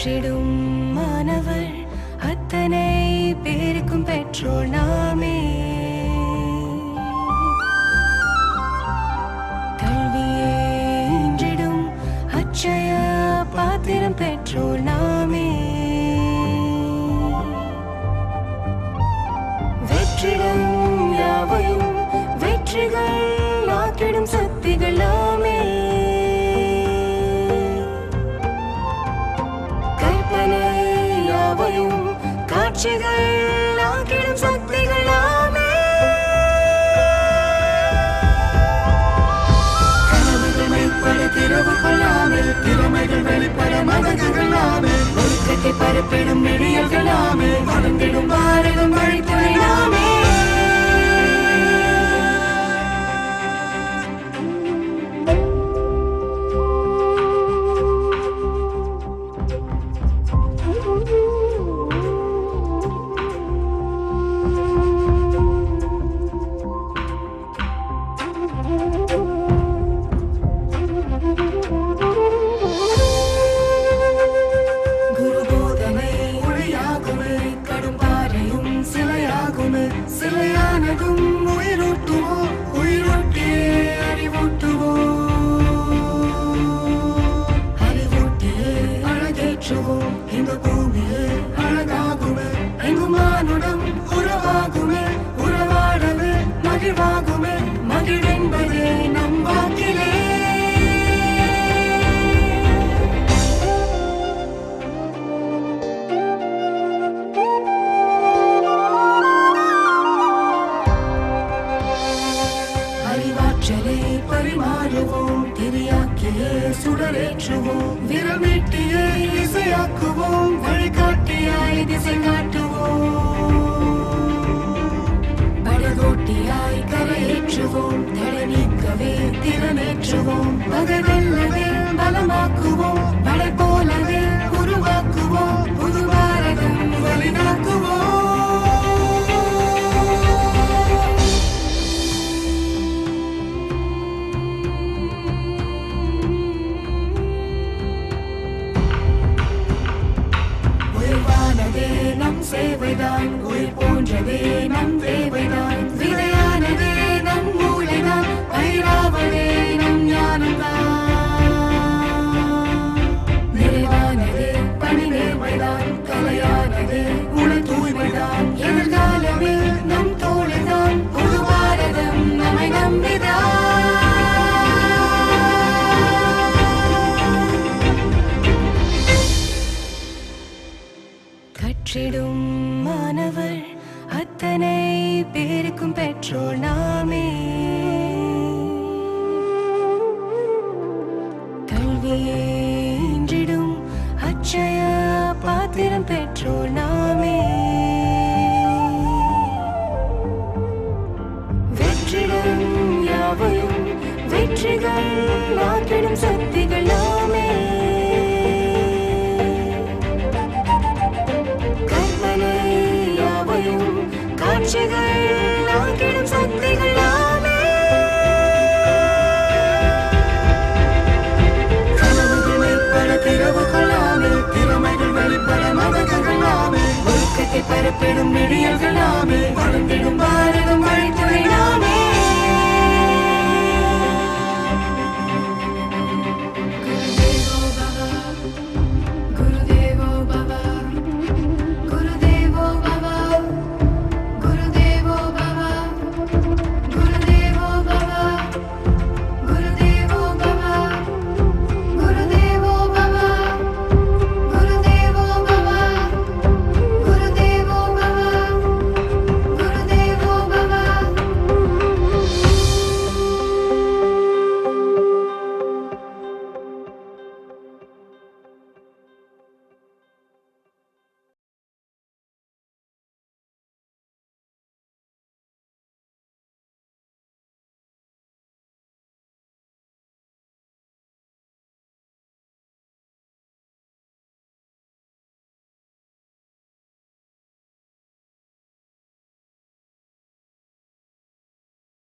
கற்றிடும் மாணவர். அத்தனை பேருக்கும் பெற்றோர் நாமே. கல்வியே இன்றிடும் அச்சய பாத்திரம் பெற்றோர் நாமே. வெற்றிடம் யாவையும் வெற்றிகள் ஆக்கிடும் சக்திகளா காட்சிகள் ஆக்கிடும் சக்திகள் கனவுகள் மெய்ப்பட திறவு கொள்ளாமல் திறமைகள் வெளிப்பட மதகுகள் நாமே ஒழுக்கத்தை பரப்பிடும் நெடியல்கள் நாமே மகிழ்வாகுமே மகிழ்வென்பதே நம் வாக்கிலே. அறிவாற்றலே பரிமாறுவோம் திரியாக்கியே சுடரேற்றுவோம் விரமீட்டியே இசையாக்குவோம் வழிகாட்டியாய் திசை காட்டுவோம். மாற்றுவோம் பகவெல்லவே பலமாக்குவோம். பணி நேர்மைதான் கலையானது உண தூய்மைதான். எதிர்காலமே நம் தோழிதான் புது பாரதம் நம்மை நம்பிதான் கற்றிடும் மாணவர் அத்தனை பேருக்கும் பெற்றோர் நான். பாத்திரம் பெற்றோர் நாமே. வெற்றிடம் யாவையும் வெற்றிகள் ஆக்கிடும் சக்திகள் நாமே. கற்பனை யாவையும் காட்சிகள் மதகுகள்